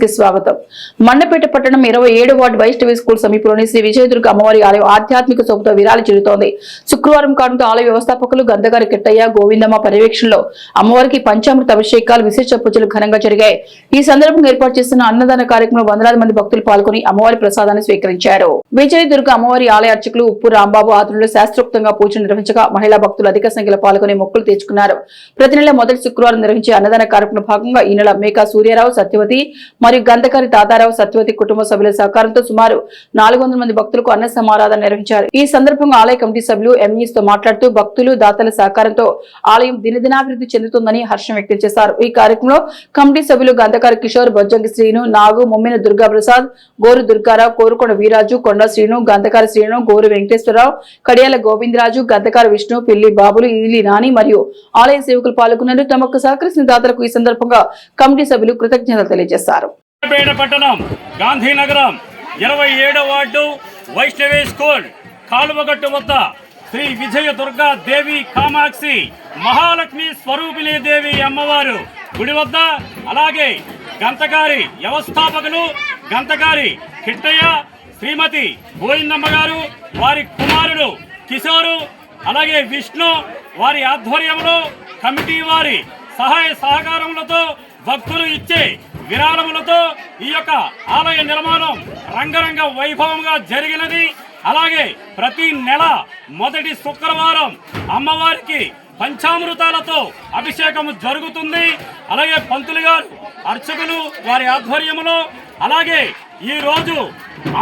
కి స్వాగతం. మండపేట పట్టణం ఇరవై ఏడు వార్డు వైష్ణవి స్కూల్ సమీపంలోని శ్రీ విజయదుర్గ అమ్మవారి ఆలయం ఆధ్యాత్మిక శోభతో విరాలి చెడుతోంది శుక్రవారం కానుక ఆలయ వ్యవస్థాపకులు గంధగారి కిట్టయ్య గోవిందమ్మ పర్యవేక్షణలో అమ్మవారికి పంచామృత అభిషేకాలు విశేష పూజలు ఘనంగా జరిగాయి. ఈ సందర్భంగా ఏర్పాటు చేసిన అన్నదాన కార్యక్రమంలో వందలాది మంది భక్తులు పాల్గొని అమ్మవారి ప్రసాదాన్ని స్వీకరించారు. విజయదుర్గ అమ్మవారి ఆలయ అర్చకులు ఉప్పు రాంబాబు ఆధ్వర్యంలో శాస్త్రోక్తంగా పూజలు నిర్వహించగా మహిళా భక్తులు అధిక సంఖ్యలో పాల్గొని మొక్కులు తెచ్చుకున్నారు ప్రతి నెల మొదటి శుక్రవారం నిర్వహించే అన్నదాన కార్యక్రమంలో భాగంగా ఈ నెల మేకా సూర్యారావు సత్యవతి మరియు గంధకారి తాతారావు సత్యవతి కుటుంబ సభ్యుల సహకారంతో సుమారు నాలుగు వందల మంది భక్తులకు అన్న సమారాధన నిర్వహించారు. ఈ సందర్భంగా ఆలయ కమిటీ సభ్యులు ఎంఈస్తో మాట్లాడుతూ భక్తులు దాతల సహకారంతో ఆలయం దినదినాభివృద్ధి చెందుతుందని హర్షం వ్యక్తం చేశారు. ఈ కార్యక్రమంలో కమిటీ సభ్యులు గంధకరి కిషోర్ బొజ్జంగి శ్రీను నాగు ముమ్మిన దుర్గా ప్రసాద్ గోరు దుర్గారావు కోరుకొండ వీరాజు కొండ శ్రీను గంధకారి శ్రీను గోరు వెంకటేశ్వరరావు కడియాల గోవిందరాజు గంధకారి విష్ణు పిల్లి బాబులు ఈలి నాని మరియు ఆలయ సేవకులు పాల్గొన్నారు తమకు సహకరిస్తున్న దాతలకు ఈ సందర్భంగా కమిటీ సభ్యులు కృతజ్ఞతలు తెలియజేశారు. చేశారు. పట్టణం గాంధీనగరం ఇరవై ఏడవ వార్డు వైష్ణవి స్కూల్ కాలువగట్టు వద్ద శ్రీ విజయ దుర్గా దేవి కామాక్షి మహాలక్ష్మి స్వరూపిణి దేవి అమ్మవారు గుడి వద్ద అలాగే గంతగారి వ్యవస్థాపకులు గంతగారి కిట్టయ్య శ్రీమతి గోవిందమ్మ గారు వారి కుమారుడు కిషోరు అలాగే విష్ణు వారి ఆధ్వర్యంలో కమిటీ వారి సహాయ సహకారములతో భక్తులు ఇచ్చే విరాళములతో ఈ యొక్క ఆలయ నిర్మాణం రంగరంగ వైభవంగా జరిగినది. అలాగే ప్రతి నెల మొదటి శుక్రవారం అమ్మవారికి పంచామృతాలతో అభిషేకం జరుగుతుంది. అలాగే పంతులు గారు అర్చకులు వారి ఆధ్వర్యంలో అలాగే ఈ రోజు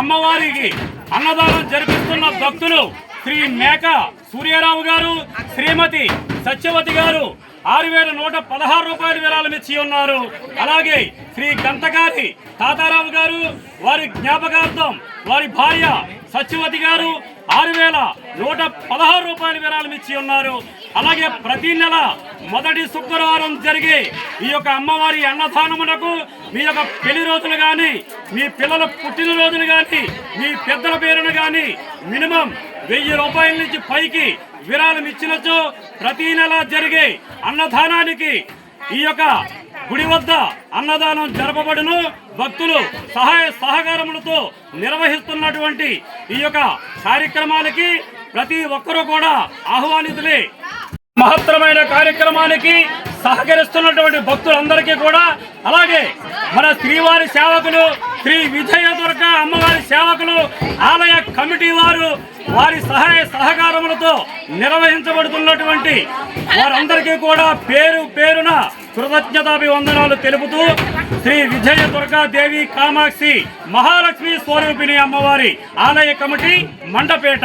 అమ్మవారికి అన్నదానం జరిపిస్తున్న భక్తులు శ్రీ మేక సూర్యారావు గారు శ్రీమతి సత్యవతి గారు ఆరు వేల నూట పదహారు రూపాయల విరాళం ఇచ్చి ఉన్నారు. అలాగే శ్రీ గంతగారి తాతారావు గారు వారి జ్ఞాపకార్థం వారి భార్య సత్యవతి గారు ఆరు వేల నూట పదహారు రూపాయల విరాళం ఇచ్చి ఉన్నారు. అలాగే ప్రతి నెల మొదటి శుక్రవారం జరిగే ఈ యొక్క అమ్మవారి అన్నదానమునకు మీ యొక్క పెళ్ళి రోజులు కానీ మీ పిల్లల పుట్టినరోజులు కానీ మీ పెద్దల పేరును కానీ మినిమం వెయ్యి రూపాయల నుంచి పైకి విరాళం ఇచ్చినచో ప్రతి నెల జరిగే అన్నదానానికి ఈ యొక్క గుడి వద్ద అన్నదానం జరపబడును. భక్తులు సహాయ సహకారములతో నిర్వహిస్తున్నటువంటి ఈ యొక్క కార్యక్రమానికి ప్రతి ఒక్కరూ కూడా ఆహ్వానితులే. మహత్తరమైన కార్యక్రమానికి సహకరిస్తున్నటువంటి భక్తులందరికీ కూడా అలాగే మన శ్రీవారి సేవకులు శ్రీ విజయదుర్గ అమ్మవారి సేవకులు ఆలయ కమిటీ వారు వారి సహాయ సహకారములతో నిర్వహించబడుతున్నటువంటి వారందరికీ కూడా పేరు పేరున కృతజ్ఞతాభివందనాలు తెలుపుతూ శ్రీ విజయ దుర్గాదేవి కామాక్షి మహాలక్ష్మి స్వరూపిణి అమ్మవారి ఆలయ కమిటీ మండపేట.